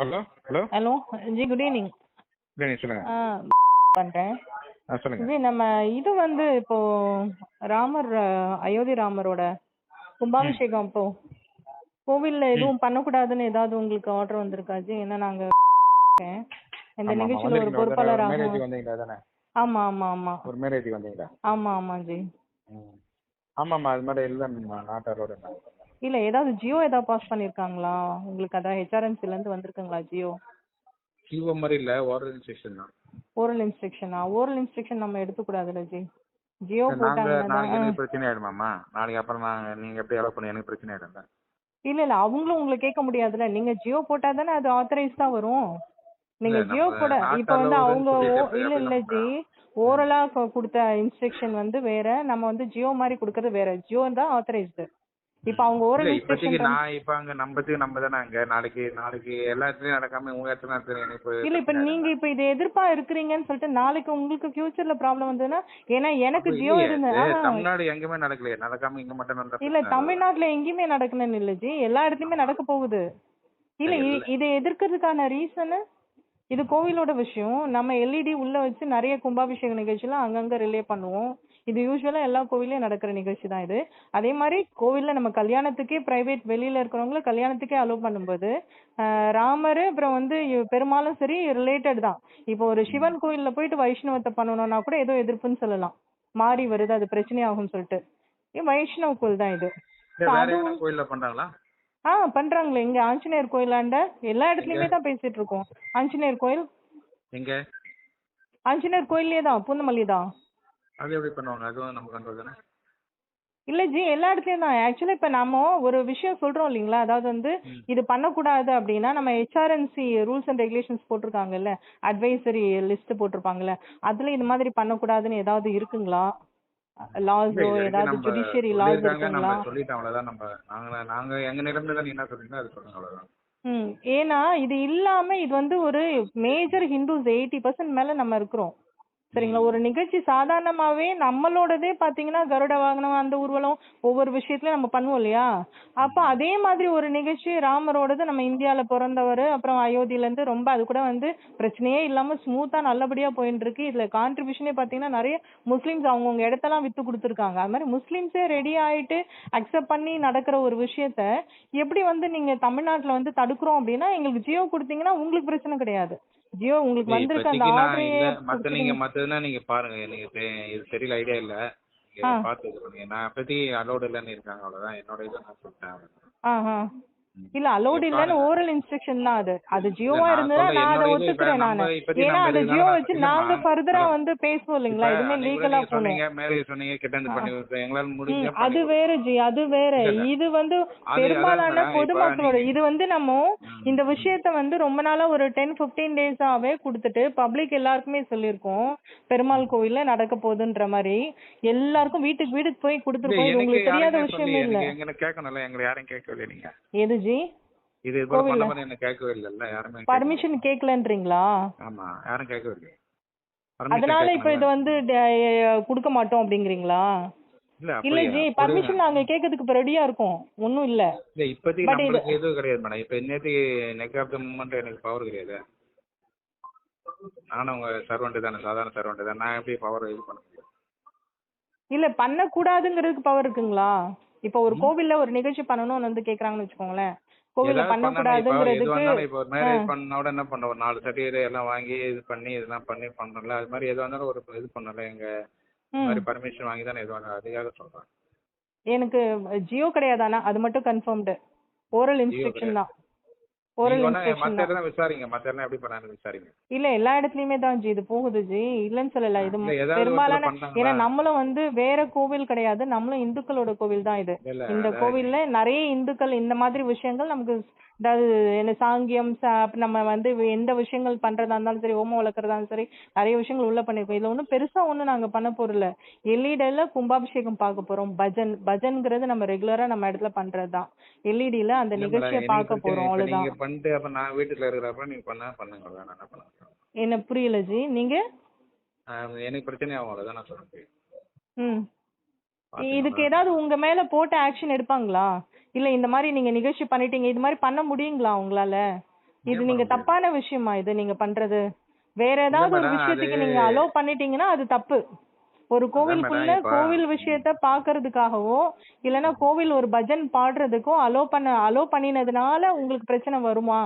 Hello hello hello ji good evening இல்லை சொல்லுங்க. பண்றேன். சொல்லுங்க. ஜி நம்ம இது வந்து இப்போ ராமர் அயோத்தி ராமரோட கும்பாபிஷேகம் இப்போ கோவில்ல எதுவும் பண்ணக்கூடாதுன்னு ஏதாவது உங்களுக்கு ஆர்டர் வந்திருக்கா ஜி? ஏன்னா நாங்க இந்த ஆமா, ஆமா. நிகழ்ச்சியில ஒரு தானே? ஆமா ஆமா ஆமா. ஒரு மேரேஜ் வந்தீங்களா? ஆமா ஆமா ஜி. ம். ஆமாம்மா அது மாதிரி இல்லை நாட்டாரோட இல்ல ஏதாவது ஜியோ ஏதாவது பாஸ் பண்ணிருக்காங்களா? உங்களுக்கு அதான் ஹெச்ஆர்என்சில இருந்து வந்திருக்குங்களா ஜியோ? கியூஓ மாதிரி இல்லை ஓரல் இன்ஸ்ட்ரக்ஷன் தான். ஓரல் இன்ஸ்ட்ரக்ஷனா ஓரல் இன்ஸ்ட்ரக்ஷன் நம்ம எடுத்துக்கூடாதுல்ல ஜி? ஜியோ போட்டாங்கன்னா எனக்கு பிரச்சனை ஆயிடுமாம்மா நாளைக்கு அப்புறம் நாங்க நீங்க எப்படி அலோவ் பண்ணி எனக்கு பிரச்சனை ஆயிடும் இல்ல இல்ல அவங்களும் உங்களை கேட்க முடியாதுல்ல. நீங்க ஜியோ போட்டா தானே அது ஆத்தரைஸ் தான் வரும். நீங்க ஜியோ not இப்ப வந்து அவங்க இல்ல இல்ல ஜி ஓரலா கொடுத்த இன்ஸ்ட்ரக்ஷன் வந்து வேற நம்ம வந்து ஜியோ மாதிரி கொடுக்கறது வேற. ஜியோ தான் ஆத்தரைஸ்டு இப்ப அவங்க ஓரல் இப்போதைக்கு நான் இப்ப அங்க நம்பத்துக்கு நம்ம தானே அங்க. நாளைக்கு நாளைக்கு எல்லா இடத்துலயும் நடக்காம உங்க இடத்துல நடத்துறேன் எனக்கு இல்ல இப்ப நீங்க இப்ப இது எதிர்ப்பா இருக்கிறீங்கன்னு சொல்லிட்டு நாளைக்கு உங்களுக்கு ஃபியூச்சர்ல ப்ராப்ளம் வந்ததுன்னா ஏன்னா எனக்கு ஜியோ இருந்த இல்லையே, ஆஹா. தமிழ்நாடு எங்கேயுமே நடக்கலையே. நடக்காம இங்க மட்டும் நடந்தா இல்ல தமிழ்நாட்டுல எங்கேயுமே நடக்கணும்னு இல்ல ஜி. எல்லா இடத்துலயுமே நடக்க போகுது. இல்ல இதை எதிர்க்கிறதுக்கான ரீசன் இது கோவிலோட விஷயம். நம்ம எல்இடி உள்ள வச்சு நிறைய கும்பாபிஷேக நிகழ்ச்சிலாம் அங்கங்க ரிலே பண்ணுவோம். இது யூஸ்வலா எல்லா கோவிலையும் நடக்கிற நிகழ்ச்சி தான் இது. அதே மாதிரி கோவில்ல நம்ம கல்யாணத்துக்கே பிரைவேட் வெளியில இருக்கிறவங்கள கல்யாணத்துக்கே அலோவ் பண்ணும்போது ராமர் அப்புறம் வந்து பெருமாளும் சரி ரிலேட்டட் தான். இப்போ ஒரு சிவன் கோயில்ல போயிட்டு வைஷ்ணவத்தை பண்ணணும்னா கூட ஏதோ எதிர்ப்புன்னு சொல்லலாம். மாறி வருது அது பிரச்சனையாகும்னு சொல்லிட்டு. இது வைஷ்ணவ கோயில் தான் இது. கோயில்ல பண்றாங்களா? ஆ பண்றாங்களே. இங்க ஆஞ்சநேயர் கோயிலாண்ட எல்லா இடத்துலயுமே தான் பேசிட்டு இருக்கோம். ஆஞ்சநேயர் கோயில். எங்க? ஆஞ்சநேயர் கோயிலே தான் பூந்தமல்லி தான் அது எப்படி பண்ணுவாங்க? அதுவும் நம்ம கண்ட்ரோல் தானே? இல்ல ஜி எல்லா இடத்துலயும் தான். ஆக்சுவலா இப்ப நம்ம ஒரு விஷயம் சொல்றோம் இல்லைங்களா? அதாவது வந்து இது பண்ணக்கூடாது அப்படின்னா நம்ம ஹெச்ஆர்என்சி ரூல்ஸ் அண்ட் ரெகுலேஷன்ஸ் போட்டிருக்காங்கல்ல? அட்வைசரி லிஸ்ட் போட்டிருப்பாங்கல்ல? அதுல இது மாதிரி பண்ணக்கூடாதுன்னு ஏதாவது இருக்குங்களா? லாஸோ ஏதாவது ஜுடிஷியரி லாஸ் இருக்குங்களா? சொல்லிட்டோம் அவ்வளவுதான். நம்ம நாங்க நாங்க எங்க நிலைமையில தான் என்ன சொல்றீங்களோ அது சொல்லுங்க அவ்வளவுதான். ம். ஏன்னா இது இல்லாம இது வந்து ஒரு மேஜர் ஹிந்துஸ் எயிட்டி பர்சன்ட் மேல நம்ம இருக்கிறோம். சரிங்களா? ஒரு நிகழ்ச்சி சாதாரணமாவே நம்மளோடதே பாத்தீங்கன்னா கருட வாகனம் அந்த ஊர்வலம் ஒவ்வொரு விஷயத்துலயும் நம்ம பண்ணுவோம் இல்லையா? அப்ப அதே மாதிரி ஒரு நிகழ்ச்சி ராமரோடது நம்ம இந்தியால பிறந்தவர் அப்புறம் அயோத்தியில இருந்து ரொம்ப அது கூட வந்து பிரச்சனையே இல்லாம ஸ்மூத்தா நல்லபடியா போயிட்டு இருக்கு இதுல கான்ட்ரிபியூஷனே பாத்தீங்கன்னா நிறைய முஸ்லிம்ஸ் அவங்கவுங்க இடத்தெல்லாம் வித்து கொடுத்துருக்காங்க. அது மாதிரி முஸ்லிம்ஸே ரெடி ஆயிட்டு அக்செப்ட் பண்ணி நடக்கிற ஒரு விஷயத்த எப்படி வந்து நீங்க தமிழ்நாட்டுல வந்து தடுக்கிறோம் அப்படின்னா எங்களுக்கு ஜியோ கொடுத்தீங்கன்னா உங்களுக்கு பிரச்சனை கிடையாது. ஜியோ உங்களுக்கு வந்திருக்க அந்த இல்ல, மத்த நீங்க மத்ததுன்னா நீங்க பாருங்க. எனக்கு இது தெரியல ஐடியா இல்ல. இது பண்ணுங்க நான் அப்போதைக்கு அலோடு இல்லைன்னு இருக்காங்க. அவ்வளவுதான். என்னோட இதை நான் சொல்லிட்டேன். இல்ல அலோட் இல்லன்னு ஓரல் இன்ஸ்ட்ரக்ஷன் தான் அது. அது ஜியோவா சொல்றேன், நான் அதை ஒத்துக்கிறேன் நானு. ஏன்னா இதுல ஜியோ வச்சு நாங்க ஃபர்தரா. வந்து பேசுவோம் இல்லைங்களா? இதுமே லீகலா நீங்க சொன்னீங்க மேரேஜ் சொன்னீங்க கிட்ட பண்ணி விட்டுறேன். எங்களால ம், முடிஞ்ச அது வேற ஜி அது வேற. இது வந்து அது பெரும்பாலான பொதுமக்களோட இது வந்து நம்ம இந்த விஷயத்த வந்து ரொம்ப நாளா ஒரு டென் பிப்டீன் டேஸாவே கொடுத்துட்டு பப்ளிக் எல்லாருக்குமே சொல்லியிருக்கோம் பெருமாள் கோவில்ல நடக்க போகுதுன்ற மாதிரி. எல்லாருக்கும் வீட்டுக்கு வீட்டுக்கு போய் கொடுத்துருக்கோம் இது உங்களுக்கு தெரியாத விஷயமே இல்ல. எங்களை கேட்கணும்ல எங்களை யாரும் கேட்கவே நீங்க எது ஜி? இது இது பண்ண மாதிரி கேட்கவே யாருமே. பர்மிஷன் கேக்கலன்றீங்களா ஆமா யாரும் கேட்கவே இல்லை அதனால இப்ப இது வந்து கொடுக்க மாட்டோம் அப்படிங்கிறீங்களா? இல்ல? ஜி பர்மிஷன் நாங்க கேட்கறதுக்கு இப்ப ரெடியா இருக்கோம். ஒண்ணும் இல்ல. இல்ல இப்போதைக்கு நம்மளுக்கு எதுவும் கிடையாது மேடம் இப்ப நேற்றுக்கு நெக் ஆஃப் த மூமெண்ட் எனக்கு பவர் கிடையாது. நானும் உங்க சர்வெண்ட் தானே சாதாரண சர்வெண்ட் தான். நான் எப்படி பவர் இது பண்ண முடியும்? இல்ல பண்ண கூடாதுங்கிறதுக்கு பவர் இருக்குங்களா? இப்ப ஒரு கோவில்ல ஒரு நிகழ்ச்சி பண்ணணும்னு வந்து கேக்குறாங்கன்னு வச்சுக்கோங்களேன் கோவில்ல பண்ண கூடாதுங்கிறதுக்கு இப்போ ஒரு மேரேஜ் பண்ண உடனே என்ன பண்ண ஒரு நாலு சர்டிஃபிகேட் எல்லாம் வாங்கி இது பண்ணி இதெல்லாம் பண்ணி பண்ணல அது மாதிரி எது வந்தாலும் ஒரு இது பண்ணல எங்க. மாதிரி பர்மிஷன் வாங்கி தானே இது வாங்க அதுக்காக சொல்றேன் எனக்கு ஜியோ கிடையாதானா அது மட்டும் கன்ஃபர்ம்டு ஓரல் இன்ஸ்ட்ரக்ஷன் தான். இல்ல எல்லா இடத்துலயுமே தான் ஜி இது போகுது ஜி. இல்லன்னு சொல்லல இது பெரும்பாலான? ஏன்னா நம்மளும் வந்து வேற கோவில் கிடையாது. நம்மளும் இந்துக்களோட கோவில் தான் இது. இந்த கோவில்ல நிறைய இந்துக்கள் இந்த மாதிரி விஷயங்கள் நமக்கு அதாவது என்ன சாங்கியம் நம்ம வந்து எந்த விஷயங்கள் பண்றதா இருந்தாலும் சரி ஹோமம் வளர்க்கறதா இருந்தாலும் சரி நிறைய விஷயங்கள் உள்ள பண்ணிருக்கோம். இதுல ஒண்ணும் பெருசா ஒண்ணும் நாங்க பண்ண போறல எல்இடில கும்பாபிஷேகம் பார்க்க போறோம். பஜன் பஜன்ங்கிறது நம்ம ரெகுலரா நம்ம இடத்துல பண்றதுதான். எல்இடில அந்த நிகழ்ச்சியை பார்க்க போறோம் அவ்வளவுதான். பண்ணிட்டு அப்ப நான் வீட்டுல இருக்கிறப்ப நீங்க பண்ணா பண்ணுங்க அவ்வளவுதான். நான் என்ன பண்ண முடியும்? என்ன புரியல ஜி. நீங்க? ஆஹ் எனக்கு பிரச்சனை ஆகும் அவ்வளவுதான் நான் சொல்றேன் ம். இதுக்கு ஏதாவது உங்க மேல போட்ட ஆக்ஷன் எடுப்பாங்களா? இல்ல இந்த மாதிரி நீங்க நிகழ்ச்சி பண்ணிட்டீங்க இது மாதிரி பண்ண முடியுங்களா உங்களால? இது நீங்க. தப்பான விஷயமா இது நீங்க பண்றது? வேற ஏதாவது ஒரு விஷயத்துக்கு நீங்க அலோ பண்ணிட்டீங்கன்னா அது தப்பு. ஒரு கோவிலுக்குள்ள கோவில் விஷயத்த பாக்குறதுக்காகவோ இல்லனா கோவில் ஒரு பஜன் பாடுறதுக்கோ அலோ பண்ண அலோ பண்ணினதுனால உங்களுக்கு பிரச்சனை வருமா?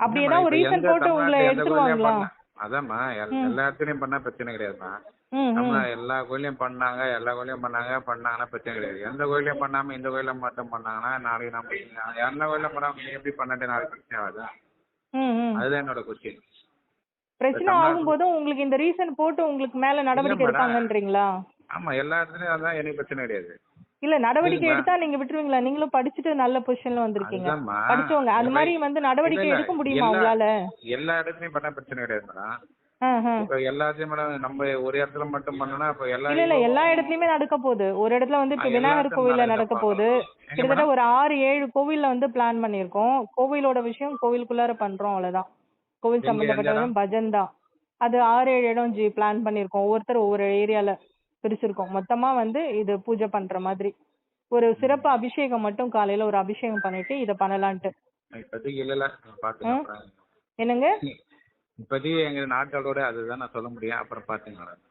அப்படி ஏதாவது ஒரு ரீசன் போட்டு உங்களை எடுத்துருவாங்களா? அதாம்மா எல்- எல்லா இடத்துலயும் பண்ணா பிரச்சனை கிடையாதுமா? நம்ம எல்லா கோயிலையும் பண்ணாங்க எல்லா கோயிலையும் பண்ணாங்க பண்ணாங்கன்னா பிரச்சனை கிடையாது. எந்த கோயிலையும் பண்ணாம இந்த கோயில மட்டும் பண்ணாங்கன்னா நாளைக்கு நம்ம எல்லா கோயிலும் பண்ணாம எப்படி பண்ணாட்டே நாளைக்கு பிரச்சனை ஆகுது? அதுதான் என்னோட கொஸ்டின் பிரச்சனை ஆகும்போது உங்களுக்கு இந்த ரீசன் போட்டு உங்களுக்கு மேல நடவடிக்கை. எடுப்பாங்கன்றீங்களா ஆமா எல்லா இடத்துலயும் அதான் எனக்கு பிரச்சனை கிடையாது இல்ல நடவடிக்கை. எடுத்தா நீங்க விட்டுருவீங்களா நீங்களும் படிச்சுட்டு நல்ல பொசிஷன்ல வந்திருக்கீங்க. படிச்சவங்க அது மாதிரி வந்து நடவடிக்கை. எடுக்க முடியுமா உங்களால எல்லா இடத்துலயும் பண்ணா பிரச்சனை கிடையாது மேடம் எல்லாத்தையும் நம்ம ஒரு இடத்துல மட்டும் பண்ணனா இப்ப எல்லா இல்ல எல்லா இடத்துலயுமே நடக்க போகுது ஒரு இடத்துல வந்து இப்ப விநாயகர் கோவில்ல நடக்க போகுது. கிட்டத்தட்ட? ஒரு ஆறு ஏழு கோவில்ல வந்து பிளான் பண்ணிருக்கோம் கோவிலோட விஷயம் கோவிலுக்குள்ளார பண்றோம் அவ்வளவுதான் கோவில் எங்க, சம்பந்தப்பட்ட எந்த விஷயம் பஜன் தான். அது ஆறு ஏழு இடம் ஜி பிளான் பண்ணிருக்கோம் ஒவ்வொருத்தர் ஒவ்வொரு ஏரியால பிரிச்சிருக்கோம். மொத்தமா வந்து இது பூஜை பண்ற மாதிரி. ஒரு சிறப்பு அபிஷேகம் மட்டும் காலையில ஒரு அபிஷேகம் பண்ணிட்டு இத பண்ணலான்ட்டு. என்னங்க? இப்போதைக்கு எங்க நாட்டோட அதுதான் நான் சொல்ல முடியும். அப்புறம் பாத்துக்கலாம்